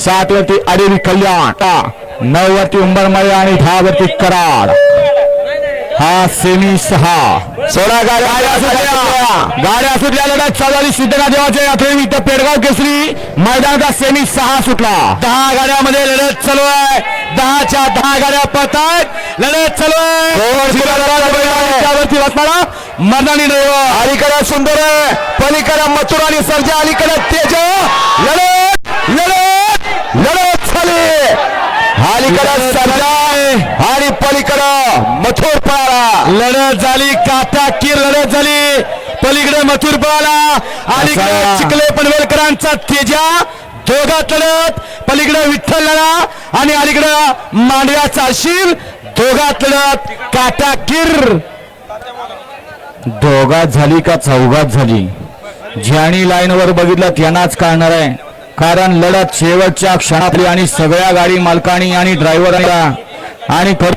सात वरती अडेरी कल्याण. नऊ वरती उंबरमळे आणि दहा वरती कराड. हा सेमी सहा. सोळा गाड्या सुटल्या गाड्या सुटल्या लढत चौदावी सिद्धना देवाच्या यात्रेनिमित्त पेडगाव केसरी मैदानाचा सेमी सहा सुटला. दहा गाड्यामध्ये लढत चालू आहे. दहाच्या दहा गाड्या पळतायत. लढत चालू आहे. बसणारा मर्दानी ड्रायव्हर अलीकडे सुंदर आहे. पलीकडे मथुर आणि सर्जा अलीकडे तेज. लढत लढत झाली अलीकडे सर्जा आणि पलीकडं मथुर पळाला लढत झाली काटा किर लढत झाली. पलीकडे मथुर पळाला अलीकडे चिखले पनवेलकरांचा तेजा. दोघात लढत पलीकडे विठ्ठल लढा आणि अलीकडं मांडव्याचा शील दोघात लढत काटा किर. दोघात झाली का चौघात झाली? ज्यानी लाईनवर बघितलं त्यांनाच कळणार आहे. कारण लढत शेवटच्या क्षणातली आणि सगळ्या गाडी मालकांनी आणि ड्रायव्हरांना आणि खर